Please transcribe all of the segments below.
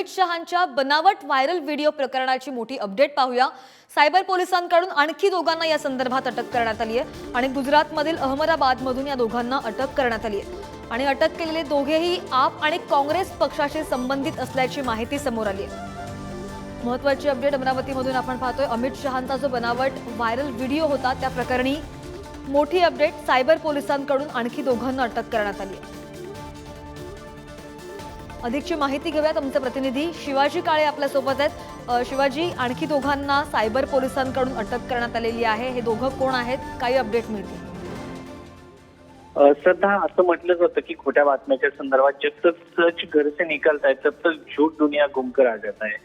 अमित शहांच्या बनावट viral video प्रकरणाची मोठी अपडेट पाहूया. सायबर पोलिसांकडून आणखी दोघांना या संदर्भात अटक करण्यात आली आहे आणि गुजरातमधील अहमदाबादमधून या दोघांना अटक करण्यात आली आहे. आणि अटक केलेले दोघेही आप आणि काँग्रेस पक्षाशी संबंधित असल्याची माहिती समोर आली आहे. महत्वाची अपडेट अमरावतीमधून आपण पाहतोय. अमित शहांचा जो बनावट व्हायरल व्हिडिओ होता त्या प्रकरणी मोठी अपडेट सायबर पोलिसांकडून आणखी दोघांना अटक करण्यात आली आहे. अधिकची माहिती घेऊयात आमचे प्रतिनिधी. शिवाजी काळे आपल्यासोबत आहेत. अ, शिवाजी आणखी दोघांना सायबर पोलिसांकडून अटक करण्यात आलेली आहे. हे दोघं कोण आहेत? काही अपडेट मिळतील. अ, श्रद्धा असं म्हटलं जातं की खोट्या बातम्याच्या संदर्भात जब तक सच घर से निकलत आहे तब तक झूठ दुनिया गुमकर आ जात आहे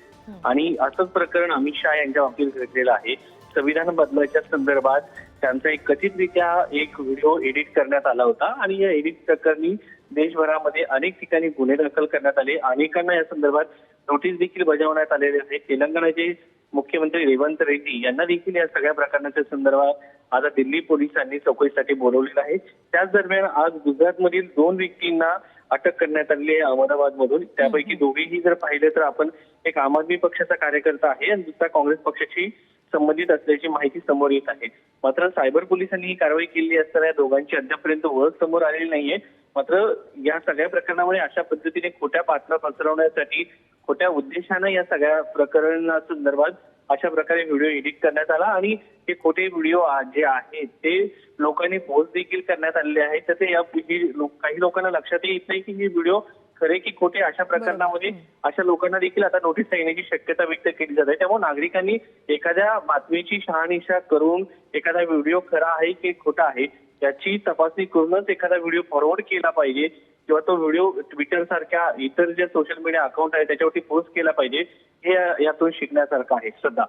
आणि असंच प्रकरण अमित शहा यांच्या बाबतीत घडलेलं आहे. संविधान बदलाच्या संदर्भात त्यांचा एक कथितरित्या एक व्हिडिओ एडिट करण्यात आला होता आणि या एडिट प्रकरणी देशभरामध्ये अनेक ठिकाणी गुन्हे दाखल करण्यात आले. अनेकांना या संदर्भात नोटीस देखील बजावण्यात आलेले आहे. तेलंगणाचे मुख्यमंत्री रेवंत रेड्डी यांना देखील या सगळ्या प्रकरणाच्या संदर्भात आता दिल्ली पोलिसांनी चौकशीसाठी बोलवलेलं आहे. त्याच दरम्यान आज गुजरातमधील दोन व्यक्तींना अटक करण्यात आलेली आहे अहमदाबाद मधून त्यापैकी दोघेही जर पाहिले तर आपण एक आम आदमी पक्षाचा कार्यकर्ता आहे आणि दुसरा काँग्रेस पक्षाशी संबंधित असल्याची माहिती समोर येत आहे. मात्र सायबर पोलिसांनी ही कारवाई केली असताना या दोघांची अद्यापर्यंत ओळख समोर आलेली नाहीये. मात्र या सगळ्या प्रकरणामुळे अशा पद्धतीने खोट्या बातम्या पसरवण्यासाठी खोट्या उद्देशानं या सगळ्या प्रकरणासंदर्भात अशा प्रकारे व्हिडिओ एडिट करण्यात आला आणि हे खोटे व्हिडिओ जे आहेत ते लोकांनी पोस्ट देखील करण्यात आलेले आहेत. तर ते या काही लोकांना लक्षात येत नाही की हे व्हिडिओ खरे की खोटे अशा प्रकरणामध्ये अशा लोकांना देखील आता नोटीस येण्याची शक्यता व्यक्त केली जाते त्यामुळे नागरिकांनी एखाद्या बातमीची शहानिशा करून एखादा व्हिडिओ खरा आहे की खोटा आहे याची तपासणी करूनच एखादा व्हिडिओ फॉरवर्ड केला पाहिजे किंवा तो व्हिडिओ ट्विटर सारख्या इतर जे सोशल मीडिया अकाउंट आहे त्याच्यावरती पोस्ट केला पाहिजे हे यातून शिकण्यासारखं आहे. श्रद्धा.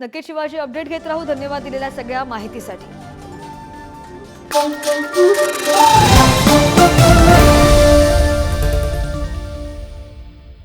नक्कीच शिवाजी अपडेट घेत राहू. धन्यवाद दिलेल्या सगळ्या माहितीसाठी.